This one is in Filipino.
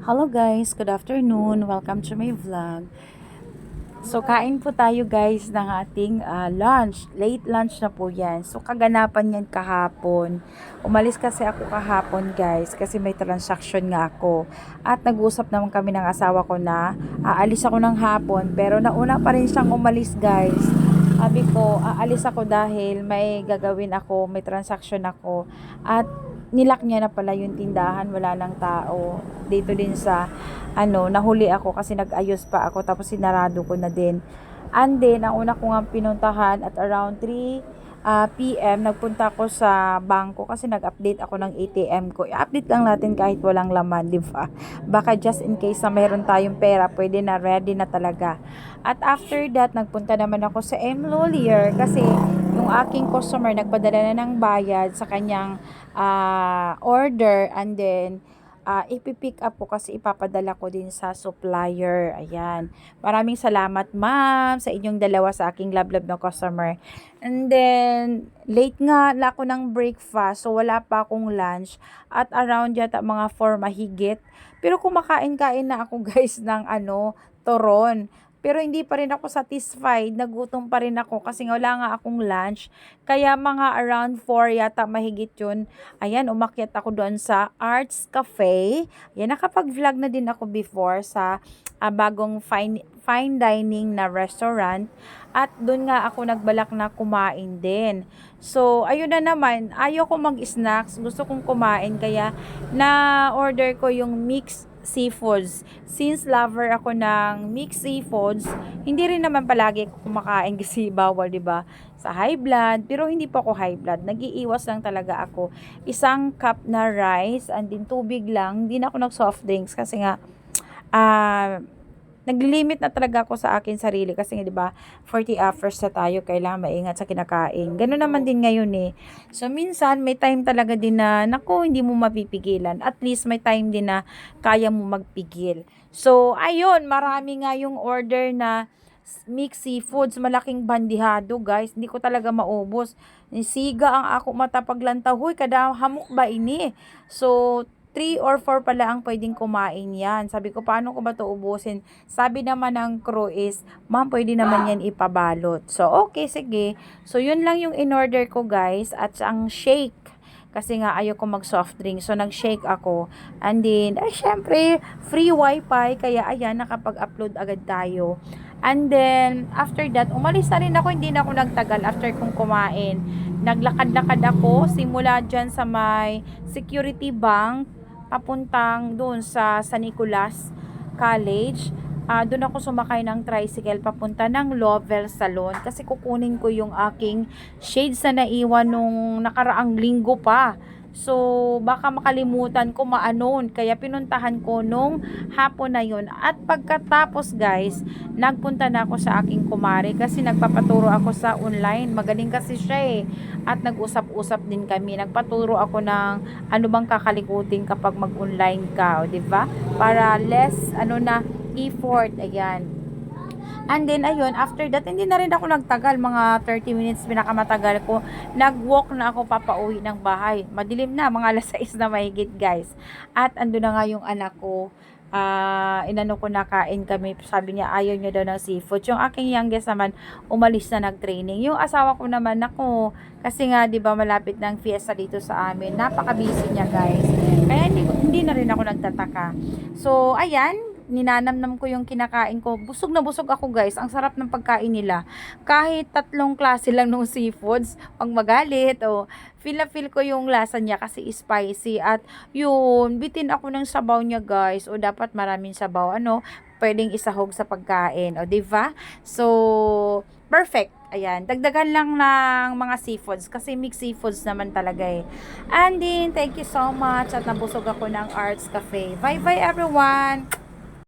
Hello guys, good afternoon. Welcome to my vlog. So kain po tayo guys ng ating ah, lunch. Late lunch na po yan. So kaganapan yan kahapon. Umalis kasi ako kahapon guys kasi may transaction nga ako. At nag-usap naman kami ng asawa ko na aalis ako ng hapon pero nauna pa rin siyang umalis guys. Sabi ko, aalis ako dahil may gagawin ako, may transaction ako. At nilak niya na pala yung tindahan, wala nang tao. Dito din sa, ano, nahuli ako kasi nag-ayos pa ako tapos sinarado ko na din. And then, ang una ko nga pinuntahan at around 3 ah, PM, nagpunta ako sa bangko kasi nag-update ako ng ATM ko. I-update lang natin kahit walang laman, di ba? Baka just in case na mayroon tayong pera, pwede na, ready na talaga. At after that, nagpunta naman ako sa M. Lawyer kasi yung aking customer nagpadala na ng bayad sa kanyang ah, order and then ah, ipipick up ko kasi ipapadala ko din sa supplier. Ayan. Maraming salamat ma'am sa inyong dalawa sa aking love-love na customer. And then, late nga na ako ng breakfast so wala pa akong lunch at around yata mga 4 mahigit. Pero kumakain-kain na ako guys ng ano, toron. Pero hindi pa rin ako satisfied. Nagutom pa rin ako kasi wala nga akong lunch. Kaya mga around 4 yata mahigit yun. Ayan, umakyat ako doon sa Arts Cafe. Ayan, nakapag-vlog na din ako before sa ah, bagong fine, fine dining na restaurant. At doon nga ako nagbalak na kumain din. So, ayun na naman. Ayaw ko mag-snacks. Gusto kong kumain. Kaya, na-order ko yung mixed seafoods. Since lover ako ng mixed seafoods, hindi rin naman palagi kumakain kasi bawal, 'di ba? Sa high blood, pero hindi po ako high blood. Nagiiwas lang talaga ako. Isang cup na rice and din tubig lang. Hindi na ako nag soft drinks kasi nga ah naglimit na talaga ako sa akin sarili kasi nga 'di ba 40 hours na tayo kailangan maingat sa kinakain. Ganun naman din ngayon eh. So minsan may time talaga din na nako hindi mo mapipigilan. At least may time din na kaya mo magpigil. So ayun, marami nga yung order na mixed seafoods, malaking bandihado guys. Hindi ko talaga maubos. Siga ang ako matapaglantaw. Huy, kada hamok ba ini? So 3 or 4 pala ang pwedeng kumain yan. Sabi ko, paano ko ba ito ubusin? Sabi naman ng crew is, ma'am, pwede naman yan ipabalot. So, okay, sige. So, yun lang yung in-order ko, guys. At ang shake. Kasi nga, ayaw ko mag-soft drink. So, nag-shake ako. And then, ay, syempre, free wifi. Kaya, ayan, nakapag-upload agad tayo. And then, after that, umalis na rin ako. Hindi na ako nagtagal after kong kumain. Naglakad-lakad ako. Simula dyan sa may security bank papuntang doon sa San Nicolas College. Ah, doon ako sumakay ng tricycle papunta ng Lovell Salon kasi kukunin ko yung aking shades na naiwan nung nakaraang linggo pa. So, baka makalimutan ko maanon. Kaya pinuntahan ko nung hapon na yun. At pagkatapos guys, nagpunta na ako sa aking kumare kasi nagpapaturo ako sa online. Magaling kasi siya eh. At nag-usap-usap din kami. Nagpaturo ako ng ano bang kakalikutin kapag mag-online ka. O, ba? Para less, ano na, effort. Ayan. And then, ayun, after that, hindi na rin ako nagtagal. Mga 30 minutes pinakamatagal ko. Nag-walk na ako papauwi ng bahay. Madilim na, mga alas 6 na mahigit, guys. At ando na nga yung anak ko. Ah, inano ko na kain kami. Sabi niya, ayaw niya daw ng seafood. Yung aking youngest naman, umalis na nag-training. Yung asawa ko naman, ako, kasi nga, di ba, malapit ng fiesta dito sa amin. Napaka-busy niya, guys. Kaya hindi, hindi na rin ako nagtataka. So, ayan, ninanamnam ko yung kinakain ko. Busog na busog ako guys. Ang sarap ng pagkain nila. Kahit tatlong klase lang ng seafoods, pag magalit o feel na feel ko yung lasa niya kasi spicy at yun, bitin ako ng sabaw niya guys. O dapat maraming sabaw. Ano, pwedeng isahog sa pagkain. O, di ba? So, perfect. Ayan, dagdagan lang ng mga seafoods kasi mixed seafoods naman talaga eh. And then, thank you so much at nabusog ako ng Arts Cafe. Bye-bye everyone!